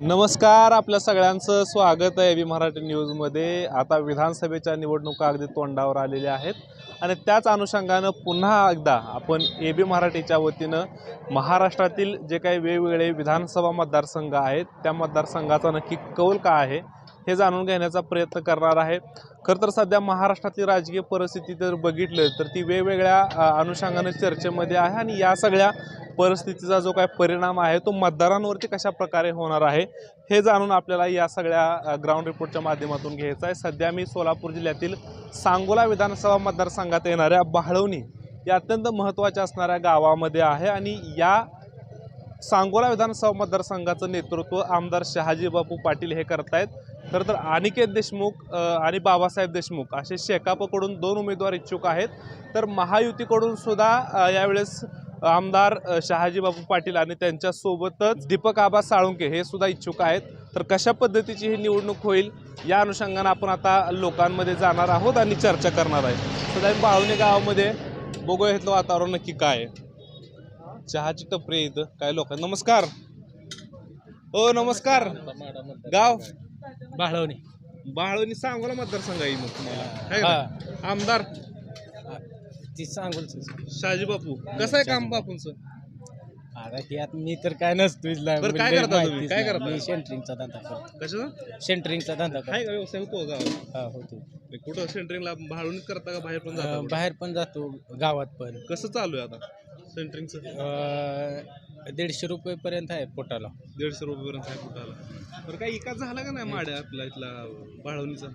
नमस्कार आपल्या सगळ्यांचं स्वागत आहे बी मराठी न्यूजमध्ये. आता विधानसभेच्या निवडणुका अगदी तोंडावर आलेल्या आहेत आणि त्याच अनुषंगानं पुन्हा एकदा आपण ए बी मराठीच्या वतीनं महाराष्ट्रातील जे काही वेगवेगळे विधानसभा मतदारसंघ आहेत त्या मतदारसंघाचा नक्की कौल काय आहे हे जाणून घेण्याचा प्रयत्न करणार आहे. खरं तर सध्या महाराष्ट्रातली राजकीय परिस्थिती जर बघितलं तर ती वेगवेगळ्या अनुषंगाने अनुषंगानं चर्चेमध्ये आहे आणि या सगळ्या परिस्थितीचा जो काय परिणाम आहे तो मतदारांवरती कशा प्रकारे होणार आहे हे जाणून आपल्याला या सगळ्या ग्राउंड रिपोर्टच्या माध्यमातून घ्यायचं आहे. सध्या मी सोलापूर जिल्ह्यातील सांगोला विधानसभा मतदारसंघात येणाऱ्या बाळवणी या अत्यंत महत्त्वाच्या असणाऱ्या गावामध्ये आहे आणि या सांगोला विधानसभा मतदारसंघाचं नेतृत्व आमदार शहाजीबापू पाटील हे करतायत. खरं तर अनिकेत देशमुख आणि बाबासाहेब देशमुख असे शेकापकडून दोन उमेदवार इच्छुक आहेत. तर महायुतीकडून सुद्धा यावेळेस आमदार अ, शहाजी बापू पाटील आणि त्यांच्यासोबतच दीपक आबा साळुंके हे सुद्धा इच्छुक आहेत. तर कशा पद्धतीची ही निवडणूक होईल या अनुषंगानं आपण आता लोकांमध्ये जाणार आहोत आणि चर्चा करणार आहे. सध्या बाळवणे गावामध्ये बघूया इथलं वातावरण नक्की काय आहे. चहाची टपरी इथं काय लोक नमस्कार. हो नमस्कार. गाव? बाळवणी. बाळवणी सांगोला मतदारसंघ आहे मग तुम्हाला. आहे का? आमदार? ती सांगूल शहाजी बापू. कसं आहे काम बापूंचं? आता यात मी तर काय लय- बरं, काय करता तुम्ही? काय. करता? मी सेंटरिंगचा धंदा करतो. कशाचं? सेंटरिंगचा धंदा आहे करतो का व्यवसाय? होतो गावात? हा होतो. कुठं सेंटरिंगला भाडून करता का बाहेर पण अं, बाहेर पण जातो गावात पण. कसं चालू आहे आता सेंटरिंगचं अं, दीडशे रुपये पर्यंत आहे पोटाला. दीडशे रुपयेपर्यंत आहे कुठाला बरं काय इकाच झाला का नाही माड्या आपला इथला भाळवणीचा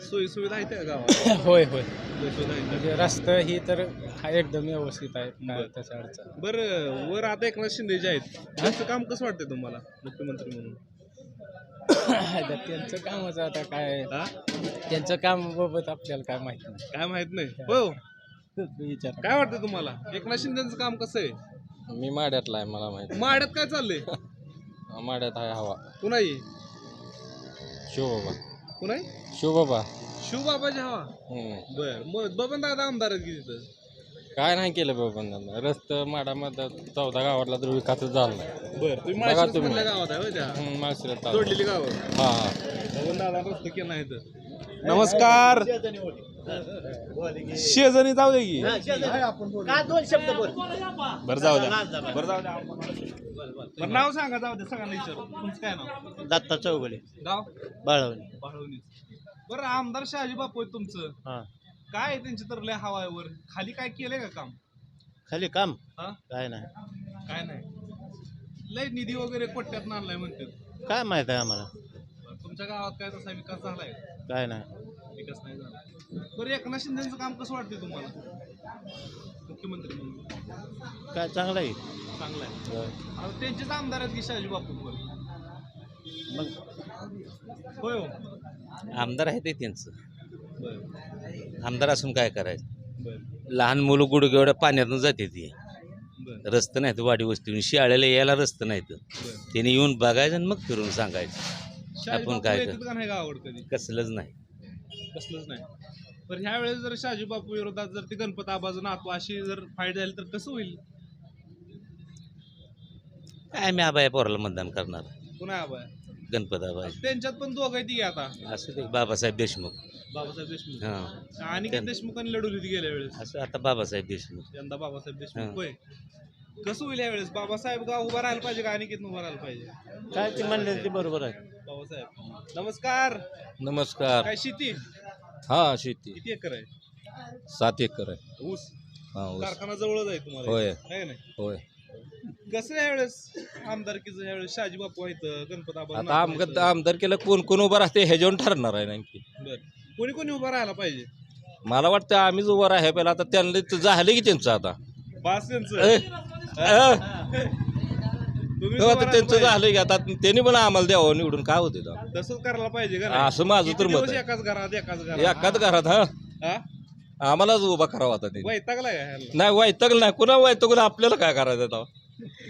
सोयी सुविधा आहेत का गावात? होय होय. सोयी सुविधा आहेत म्हणजे रस्ता ही तर हा एकदम व्यवस्थित आहे काय. त्याच्या अडचण बरं वर आता एकनाथ शिंदे जे आहेत त्यांचं काम कसं वाटतंय तुम्हाला मुख्यमंत्री म्हणून? आता त्यांचं कामच आता काय? हा? त्यांचं काम बाबत आपल्याला काय माहिती नाही. काय माहीत नाही? हो. विचार काय वाटतं तुम्हाला? एकनाथ शिंदेचं काम कसं आहे? मी माड्यातला आहे मला माहिती माड्यात काय चाललंय? माड्यात आहे हवा. कुणाही? शिवबाबा. कुणाही? शिवबाबा. शिवबाबाची हवा? हम्म. बर मग बबन दादा आमदार आहेत की तिथं? काय नाही केलं बाबा रस्ता माडामध्ये चौदा गावातला तर विकास झाला नाही. बर तुम्ही बघा माळशिरस तुम्ही. मधल्या गावात आहे होय त्या? हम्म, माळशिरस तालुका. जोडलेली गावं. हा हा. बबन दादा रस्ते केला नाही तर नमस्कार. शेजणी जाऊ दे की. बरं जाऊ द्या. बरं. जाऊ द्या. बरं नाव सांगा जाऊ द्या सगळ्यांना विचार. तुमचं काय नाव? दत्ता चौगले. गाव? बाळवणी. बाळवणी बरं आमदार शहाजी बापू आहे तुमचं. हा. काय आहे त्यांची तर लय हवा आहे वर? खाली काय केलंय का काम? खाली काम? हा? काय नाही. काय नाही. लय निधी वगैरे कोट्यात आणलाय म्हणतात. काय माहीत आहे आम्हाला. तुमच्या गावात काय तसा विकास झालाय? काय नाही. विकास नाही झाला. बरं एकनाथ शिंदेचं काम कसं वाटतंय तुम्हाला? मुख्यमंत्री म्हणून. काय चांगलं आहे? चांगलं आहे. त्यांचेच आमदार आहेत की शहाजी बापू पण? मग होय हो. आमदार आहे ते त्यांचं. बर. आमदार असून काय करायचं? बर. लहान मुलं गुडघे एवढ्या पाण्यातून जाते ती. बर. रस्ते नाहीत वाडी वस्तीहून. शाळेला यायला रस्ते नाहीत. बर. त्यांनी येऊन बघायचं आणि मग फिरून सांगायचं. शहाजी आपण बापू काय येतात का नाही गावाकडे कधी? कसलंच नाही. कसलंच नाही. पण ह्या वेळेस जर शहाजी बापू विरोधात जर ते गणपत आबाज नातू अशी जर फाईट झाली तर कसं होईल? काय मी आबाया पोराला मतदान करणार. पुन्हा आबा गणपत आबाई. त्यांच्यात पण दोघं की आता? असं ते बाबासाहेब देशमुख. बाबासाहेब देशमुख. हां. आणि देशमुखांनी लढवली होती गेल्या वेळेस. असं आता बाबासाहेब देशमुख. यंदा बाबासाहेब देशमुख हां. होय. कसं होईल यावेळेस? बाबासाहेब गाव उभा राहायला पाहिजे का अनिकेत उभा राहायला पाहिजे? काय ते म्हणले ते बरोबर आहे. बाबासाहेब. नमस्कार. नमस्कार. काय शेती? हा शेती. किती एकर आहे? सात एकर आहे. ऊस? हा ऊस. कारखाना जवळच आहे तुम्हाला. होय. आहे ना होय. कसं यावेळेस आमदारकीचं? यावेळेस शहाजी बापू आहेत गणपत आबा आता आमदार आमदार केलं कोण कोण उभं राहते ह्याच्यावर ठरणार आहे नेमकी. बर. कोणी कोणी उभा राहायला पाहिजे? मला वाटतं आम्हीच उभं राहाय पहिला आता त्यांना ते झालं की त्यांचं आता. बास त्यांचं. ए, त्यांचं झालं की आता त्यांनी पण आम्हाला द्यावं निवडून. काय होते? तसंच करायला पाहिजे का? असं माझं तर मत आहे. एकाच घरात एकाच घरात? एकाच घरात हा? हा? आम्हालाच उभा करावा आता ते वैतागला का ह्याला? नाही वैतकलं नाही. कुणा वैतकलं आपल्याला काय करायचं?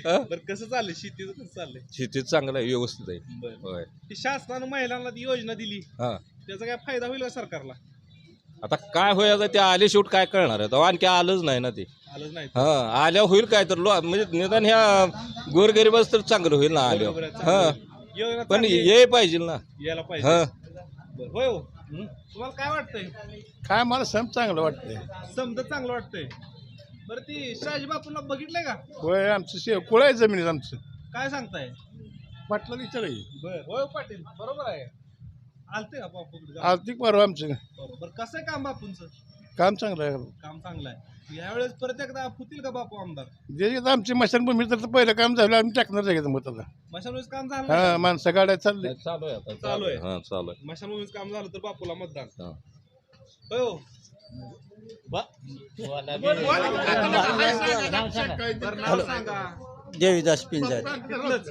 हा? बरं कसं चाललंय? शेतीचं कसं चाललंय? शेतीत चांगलं आहे व्यवस्थित आहे. बरं. होय. ती शासनानं महिलांना ती योजना दिली. हा. त्याचा काय फायदा होईल का सरकारला? आता काय होईल ते आले शेवट काय कळणार आहे? तेव्हा आणखी आलंच नाही ना ते. हा आल्या होईल काय तर. लो म्हणजे निदान ह्या गोरगरीबाच तर चांगलं होईल ना बरोबर आहे, आल्या चांगलं हा. योजना पण चांगली ये पाहिजे ना. यायला पाहिजे. हा. बरं. होय हो. तुम्हाला काय वाटतंय? काय मला सम चांगलं वाटतंय. समजा चांगलं वाटतंय. बरं ती शहाजी बापूला बघितलंय का? होय आमचं शे कुळ आहे जमिनीत आमचं. काय सांगताय? पाटला विचार बर होय हो, पाटील. बरोबर आहे. आलते का बापूकडे आर्थिक परवा आमचं. बरोबर कसं आहे काम बापूंचं? काम चांगलं आहे. काम चांगलं आहे. यावेळेस परत एकदा फुतील का बापू आमदार? जे जे आमची मशानभूमी तर पहिलं काम झालं आम्ही टाकणार जायचं मशानभूमीच काम झालं हा माणसं गाड्या चालले. चालू आहे आता चालू आहे. हा चालू आहे. मशानभूमीच काम झालं तर बापूला मतदान. हा. होय हो. बरं, नाव सांगा देवीदास पिंजर. तिथलंच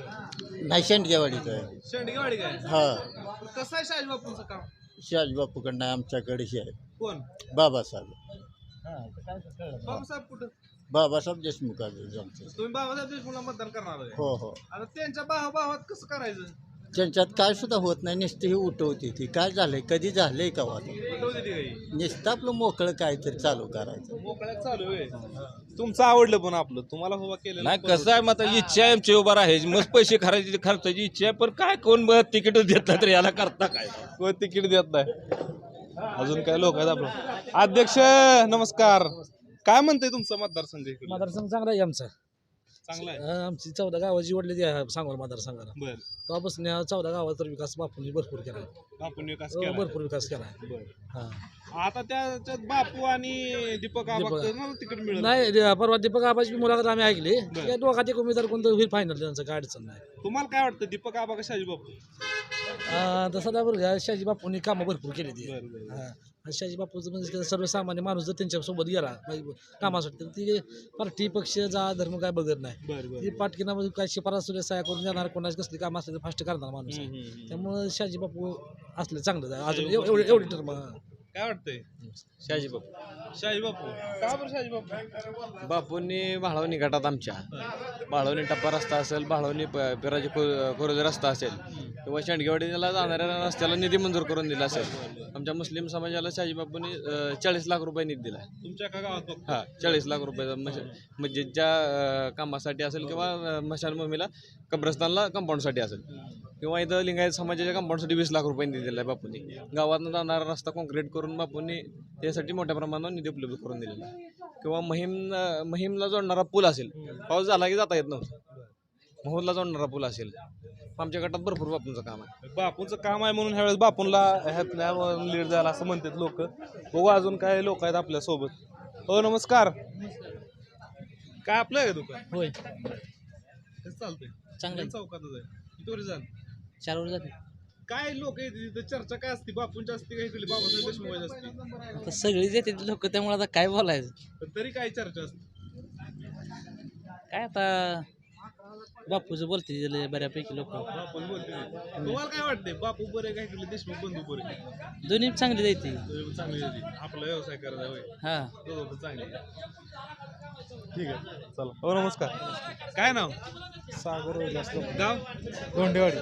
नाही शेंडगेवाडीचं आहे. शेंडगेवाडी काय? हा. कसं आहे शहाजी बापूंचं काम? शिवाजीबापूकडनं आमच्याकडे हे आहे. कोण? बाबासाहेब. बाबासाहेब कुठं? बाबासाहेब देशमुख आहे आमचं. तुम्ही बाबासाहेब देशमुखला मतदान करणार आहे. हो हो. आता त्यांच्या भावा भावात कसं करायचं? त्यांच्यात काय सुद्धा होत नाही नुसती ही उठवते ती. काय झालंय कधी झालंय का वाद काही नुसतं आपलं मोकळं काहीतरी चालू करायचं. मोकळ्यात चालू आहे तुमचं आवडलं पण आपलं. तुम्हाला उभा केलं नाही कसं आहे मग आता इच्छा आहे आमची उभा आहे मस्त पैसे खर्चायची खर्चाची इच्छा आहे पण काय कोण मग तिकीट देत नाही तर याला करता काय? व तिकीट देत नाही? अजून काय लोक आहेत आपलं. अध्यक्ष नमस्कार. काय म्हणते तुमचं मतदारसंघ इकडे? मतदारसंघ चांगला आहे आमचा. चांगला आहे. अं, आमची चौदा गावाची वडलेली आहे सांगोल मतदारसंघाला. बर. तेव्हापासून या चौदा गावाचा विकास बापूंनी भरपूर केला आहे. आपण विकास हो, केला भरपूर विकास केला आहे. बर. हा. आता त्याच्यात बापू आणि दीपक आबा तिकीट मिळेल. नाही परवा दीपक आबाची मुलाखत आम्ही ऐकली बरं. या दोघात एक उमेदवार कोणतं होईल फायनल त्यांचं काय अडचण नाही. तुम्हाला काय वाटतं दीपक आबा का शाजी बापू? अं, तसं नाही बरं का शहाजी बापूंनी कामं भरपूर केली ती. बरं, बरं. आणि शहाजी बापूचं म्हणजे सर्वसामान्य माणूस जर त्यांच्यासोबत गेला म्हणजे कामासाठी तर ती पार्टी पक्ष जा धर्म काय बघत नाही ती पाटकीना काय शिफारस सहाय्य करून देणार कोणाची कसली काम असले तर फास्ट करणार माणूस. त्यामुळं शहाजी बापू असले चांगलं. अजून एव- एवढी एवढी टर्म काय वाटतंय? शहाजी बापू. शाही बापू. का बरं शाही बापू? बापूंनी भाळवणी गटात आमच्या. भाळवणी टप्पा रस्ता असेल भाळवणी प- पिराजी कोरोजी रस्ता असेल किंवा शेंडगेवाडीला जाणाऱ्या रस्त्याला निधी मंजूर करून दिला असेल. आमच्या मुस्लिम समाजाला शहाजी बापूंनी चाळीस लाख रुपये निधी दिला. तुमच्या का गावात? हा चाळीस लाख रुपयाचा म्हणजे मस्जिदच्या अं, कामासाठी असेल किंवा अं, कब्रस्तानला कंपाऊंडसाठी असेल. किंवा इथं लिंगायत समाजाच्या कंपाऊंडसाठी वीस लाख रुपये निधी दिला आहे बापूंनी. गावातनं जाणारा रस्ता कॉन्क्रीट करून बापूंनी त्यासाठी मोठ्या प्रमाणावर निधी उपलब्ध करून दिलेला आहे. किंवा महिम महिमला जोडणारा पूल असेल. पाऊस झाला की जाता येत नव्हतं. महूदला जोडणारा पूल असेल. आमच्या गटात भरपूर बापूंचं काम आहे. बापूंचं काम आहे म्हणून ह्यावेळेस बापूंला ह्यातल्या लीड झाला असं म्हणतात लोक. बघू अजून काय लोक आहेत आपल्यासोबत हो नमस्कार. काय आपलं आहे का दुकान? होय. चालतंय? चांगलं आहे. चौकातच आहे. किती वर्ष झालं? चार वर जाते काय लोक येते तिथं? चर्चा काय असते? बापूंची असते का इकडे बाबासाहेब देशमुख असते? आता सगळीच येते लोक त्यामुळे आता काय बोलायचं? पण तरी काय चर्चा असते? काय आता बापूचं बोलते बऱ्यापैकी लोक. बापून बोलते तुम्हाला काय वाटते बापू बरे काय इकडे देशमुख बंधू बरे? दोन्ही चांगली जायची चांगली आपला व्यवसाय करायचा होय हा. दोघं पण चांगले ठीक आहे चला. हो नमस्कार. काय नाव? सागर गाव? धोंडेवाडी.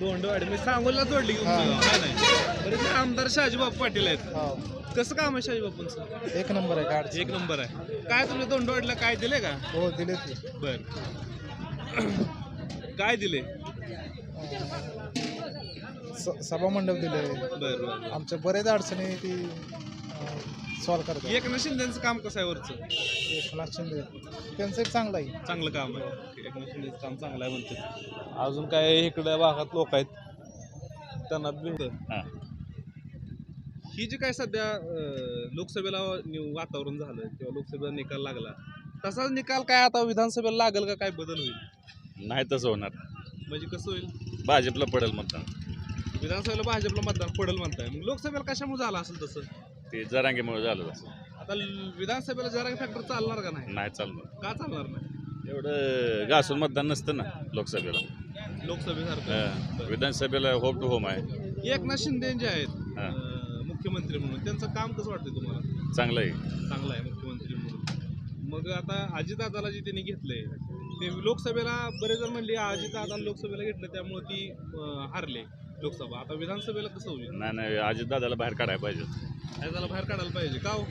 दोंडवाडी मी सांगोला जोडली की तुमचं गाव, काय नाही. बरं ते आमदार शहाजीबाबू पाटील आहेत. कसं काम आहे शहाजीबापूंचं एक नंबर आहे गाड एक नंबर आहे. काय तुला दोंडवाडीला काय दिले का? हो दिले ते. बर. काय दिले? सभा मंडप दिले. बर बर. आमच्या बरेच अडचणी ती सॉल्व करतात एकनाथ शिंदेचं काम कसं आहे वरचं? एकनाथ शिंदे. त्यांचं एक चांगलं आहे. चांगलं काम आहे. एकनाथ शिंदेचं काम चांगलं आहे म्हणते. अजून काय इकडे भागात लोक आहेत? त्यांना भेट ही. जी काय सध्या अं, लोकसभेला नि- वातावरण झालं किंवा लोकसभेला निकाल लागला तसाच निकाल काय आता विधानसभेला लागेल का काय बदल होईल? नाही तसं होणार. म्हणजे कसं होईल? भाजपला पडेल मतदान. विधानसभेला भाजपला मतदान पडेल म्हणताय. मग लोकसभेला कशामुळे झालं असेल तसं? ते जरांगीमुळे झालं तसं. आता विधानसभेला जरा फॅक्टर चालणार का नाही? नाही चालणार. का चालणार नाही? एवढं घासून मतदान नसतं ना लोकसभेला. लोकसभेसारखं? हं. विधानसभेला होम टू होम आहे. एकनाथ शिंदे जे आहेत हा. अं, मुख्यमंत्री म्हणून. त्यांचं काम कसं वाटतं तुम्हाला? चांगलं आहे. चांगलं आहे मुख्यमंत्री म्हणून. मग आता अजितदादाला जे त्यांनी घेतलंय ते लोकसभेला बरेच जण म्हणले अजितदादा लोकसभेला घेतलं त्यामुळे ती अं, हारले लोकसभा. आता विधानसभेला कसं होईल? नाही नाही अजितदादाला बाहेर काढायला पाहिजे त्याला बाहेर काढायला पाहिजे का हो?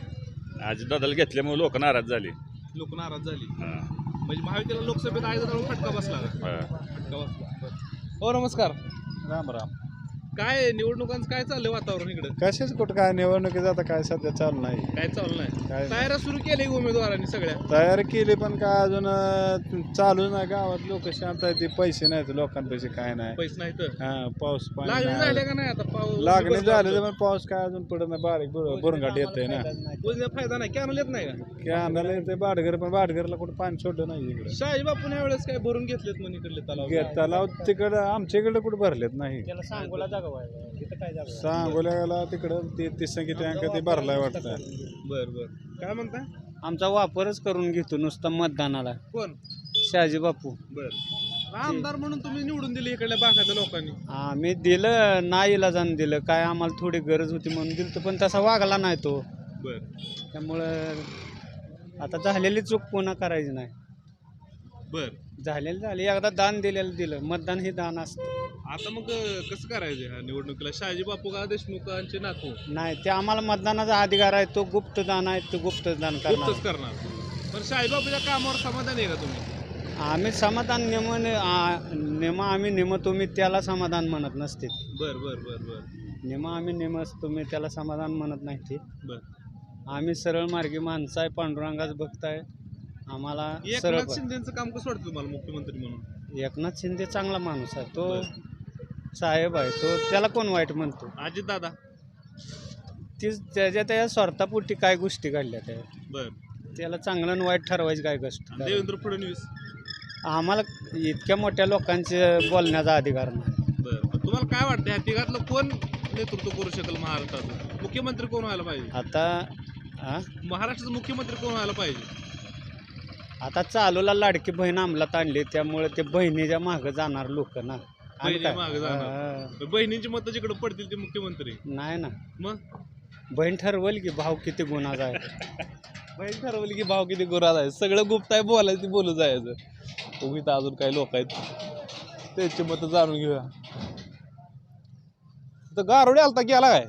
अजितदादाला घेतल्यामुळे लोक नाराज झाले. लोक नाराज झाली. हं. म्हणजे महायुतीला लोकसभेत आयोजनावर फटका बसला का? हं. फटका बसला. बरं. हो नमस्कार. राम राम. काय निवडणुकांचं काय चाललंय वातावरण इकडं? कशाच कुठं काय निवडणुकीचं आता काय सध्या चालू नाही. काय चालू नाही? तयाऱ्या सुरू केली उमेदवारांनी सगळ्या? तयार केली पण काय अजून अं, चालू नाही. गावात लोक शांत आहे ते पैसे नाहीत लोकांपैसे काय नाही. पैसे नाही तर हा पाऊस पाणी लागणी नाही. का नाही आता? पाऊस लागणी झाले तर पण पाऊस काय अजून पडत नाही. बारीक बुरंगाट येते ना. योजनेचा फायदा नाही. कॅनल येत नाही का? की आणायला येते बाडगर पण बाडगरला कुठं पाणी सोडलं नाही इकडे. शाही बापून या वेळेस काय भरून घेतलेत म्हणे इकडले तलाव? तलाव तिकडं आमच्या इकडे कुठं भरलेत नाही. सांगोल्याला तिकडं ते तीस किती अंक ते भरलाय वाटतं. बर बर. काय म्हणता? आमचा वापरच करून घेतो नुसता मतदानाला. कोण? शहाजी बापू. बर. आमदार म्हणून तुम्ही निवडून दिले इकडल्या भागातल्या लोकांनी. आम्ही दिलं नाही इलाजानं दिलं. काय आम्हाला थोडी गरज होती म्हणून दिलं तर पण तसा वागला नाही तो. बर. त्यामुळं आता झालेली चूक पुन्हा करायची नाही. बर. झालेलं झाले. एकदा दान दिलेलं दिलं. मतदान हे दान असतं. आता मग अं, कसं करायचं ह्या निवडणुकीला? शहाजी बापू का देशमुखांचे नातू? नाही ते आम्हाला मतदानाचा अधिकार आहे. तो गुप्त दान आहे. तो गुप्त दान करणार. गुप्तच करणार. पण शाही बापूच्या कामावर समाधान आहे का तुम्ही? आम्ही समाधान नेम नेम आम्ही नेमतो मी त्याला समाधान म्हणत नसते. बर बर बर बर. नेम आम्ही नेमतो मी त्याला समाधान म्हणत नाही ते. बर. आम्ही सरळ मार्गी माणसं आहे. पांडुरंगाच भक्त आहे. आम्हाला सरळ एकनाथ शिंदेचं काम कसं वाटतं तुम्हाला मुख्यमंत्री म्हणून? एकनाथ शिंदे चांगला माणूस आहे. तो साहेब आहे. तो त्याला कोण वाईट म्हणतो? अजित दादा. तीच त्याच्या त्या स्वार्थापोटी काय गोष्टी घडल्या त्या? बर. त्याला चांगलं आणि वाईट ठरवायची काय गोष्ट? आणि देवेंद्र फडणवीस? आम्हाला इतक्या मोठ्या लोकांचे बोलण्याचा अधिकार नाही. बर. तुम्हाला काय वाटतं ह्या तिघातलं कोण नेतृत्व करू शकेल महाराष्ट्राचं? मुख्यमंत्री कोण व्हायला पाहिजे? आता हा? महाराष्ट्राचं मुख्यमंत्री कोण व्हायला पाहिजे? आता चालूला लाडकी बहीण अंमलात आणली त्यामुळे ते बहिणीच्या मागं जाणार लोक ना. आणि बहिणी काय? मागं जाणार. हा, बहिणींची मतं जिकडे पडतील ते मुख्यमंत्री. नाही ना. मग? बहीण ठरवल की भाव किती गुणाचा आहे बहीण ठरवली की भाव किती गुरात आहे सगळं गुप्त आहे बोलायचं ते बोलू जायचं. उभी तर अजून काही लोक आहेत. त्यांची मतं जाणून घेऊया. तर गारोडे आलता गेला काय?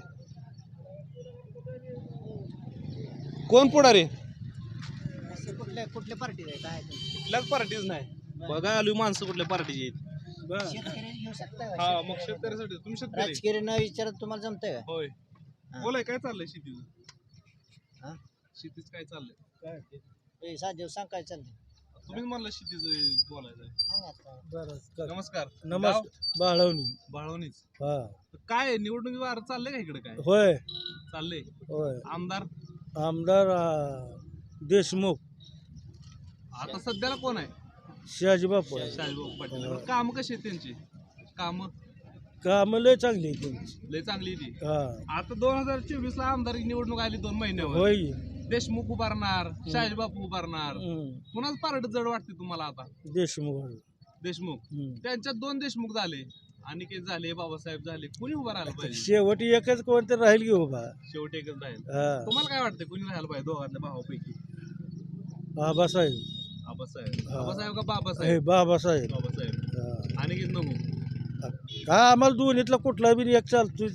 कोण पुढारी? कुठल्या कुठल्या पार्टी आहे काय कुठल्याच पार्टीच नाही. बघा आलो माणसं कुठल्या पार्टीची आहेत. हा मग शेतकऱ्यासाठी तुम्ही शेतकरी? राजकीय न विचारत तुम्हाला जमतंय का? होय. बोलाय काय चाललंय शेतीचं? हा? शेतीच काय चाललंय? ए, साधेव सांग काय चाललंय? तुम्हीच म्हणलं शेतीचं बोलायचं नमस्कार. गाव? नमस्कार बाळवणी. बाळवणीच. हा. काय निवडणुकी वार चाललंय का इकडे काय? होय. चाललंय. होय. आमदार? आमदार आ, देशमुख. आता सध्याला कोण आहे? शहाजी बापू आहे. शाहजीभाऊ पाटील. काम कशी आहेत त्यांची? काम? कामं लय चांगली आहे त्यांची. लय चांगली ती हा. आता दोन हजार चोवीस ला आमदार निवडणूक आली दोन महिन्यावर. होय. देशमुख उभारणार शाहजीबापू उभारणार. हम्म. कुणाच पारड जड वाटते तुम्हाला आता? देशमुख देशमुख. हम्म. त्यांच्यात दोन देशमुख झाले. अनिकेत झाले बाबासाहेब झाले. कुणी उभा राहायला पाहिजे? शेवटी एकच कोणतं राहील की उभा. शेवटी एकच राहील. हा. तुम्हाला काय वाटतं कुणी राहायला पाहिजे दोघांच्या भावापैकी? बाबासाहेब. आबासाहेब हा. बाबासाहेब का हे बाबासाहेब. बाबासाहेब. बाबासाहेब हा. अनिकेत नको. काय आम्हाला दोन्हीतला कुठला बी एक चालतोय.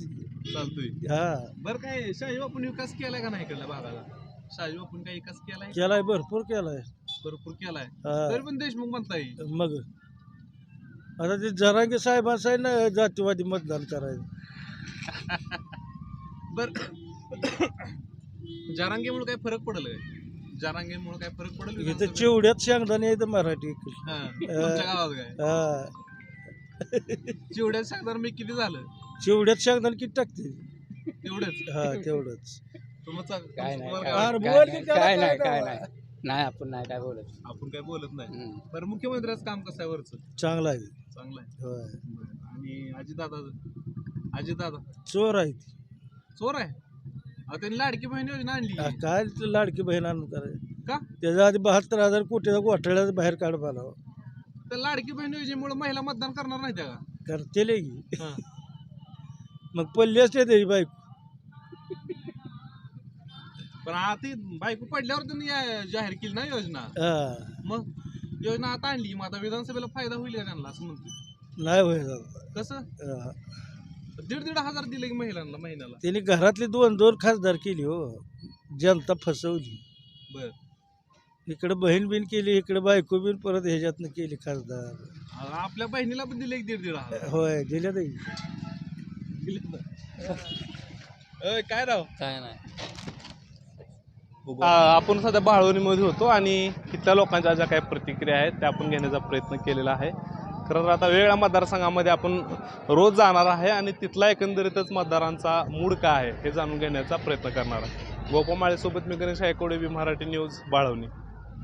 चालतोय. हा. बरं काय शाही बापून विकास केलाय का नाही इकडल्या भागाला? शाही बापून काही विकास केलाय? केलाय भरपूर केलाय. भरपूर केलाय. हा. तरी पण देशमुख म्हणता येईल मग? आता ते जरांगे साहेबांचं आहे ना जातीवादी मतदान करायचं. बर. जरांगेमुळे काय फरक पडेल काय जरांगेमुळे काय फरक पडेल इथं? चिवड्यात शेंगदाणे येतं मराठी हा, तुमच्या गावात काय? हा. चिवड्यात सांगणार मी किती झालं? चिवड्यात शेंगदाणे किती टाकते? तेवढंच? हा तेवढंच. तुमचा काय नाही, तुम्हाला अरे वाटतं? बोल की त्याला काय नाही काय काय नाही. नाही नाही आपण नाही काय बोलत. आपण काय बोलत नाही. हम्म. बरं मुख्यमंत्र्याचं काम कसं आहे वरचं? चांगला आहे. चांगलं आहे. होय. आणि अजितदादा अजितदादा चोर आहे ती चोर आहे? अहो, त्यांनी लाडकी बहीण योजना आणली. आ, काय ते लाडकी बहीण आणून करायचं का? त्याच्या आधी बहात्तर हजार कोटीचा घोटाळ्यात बाहेर काढ पाला तर लाडकी बहीण योजनेमुळे महिला मतदान करणार नाही त्या का हा. मग पल्ली असते त्याची बाईक पण आता बायको पडल्यावर त्यांनी या- जाहीर केली ना योजना? हा. मग योजना आता आणली. मग आता विधानसभेला फायदा होईल का त्यांना? असं म्हणते नाही होय कसं? हा. दीड दीड हजार दिले की महिलांना महिन्याला. त्यांनी घरातली दोन दोन खासदार केली हो. जनता फसवली. बर. इकडे बहीण बिन केली इकडे बायको बिन परत ह्याच्यातनं केली खासदार. आपल्या बहिणीला पण दिले दीड दीड हजार. होय दिल्या ताई. अय, काय राव? काय नाही. आ, आपण सध्या बाळवणीमध्ये होतो आणि तिथल्या लोकांच्या ज्या काही प्रतिक्रिया आहेत त्या आपण घेण्याचा प्रयत्न केलेला आहे. खरं तर आता वेगळ्या मतदारसंघामध्ये आपण रोज जाणार आहे आणि तिथला एकंदरीतच मतदारांचा मूड काय आहे हे जाणून घेण्याचा प्रयत्न करणार आहे. गोपामाळेसोबत मी गणेश आयकोडे बी मराठी न्यूज बाळवणी.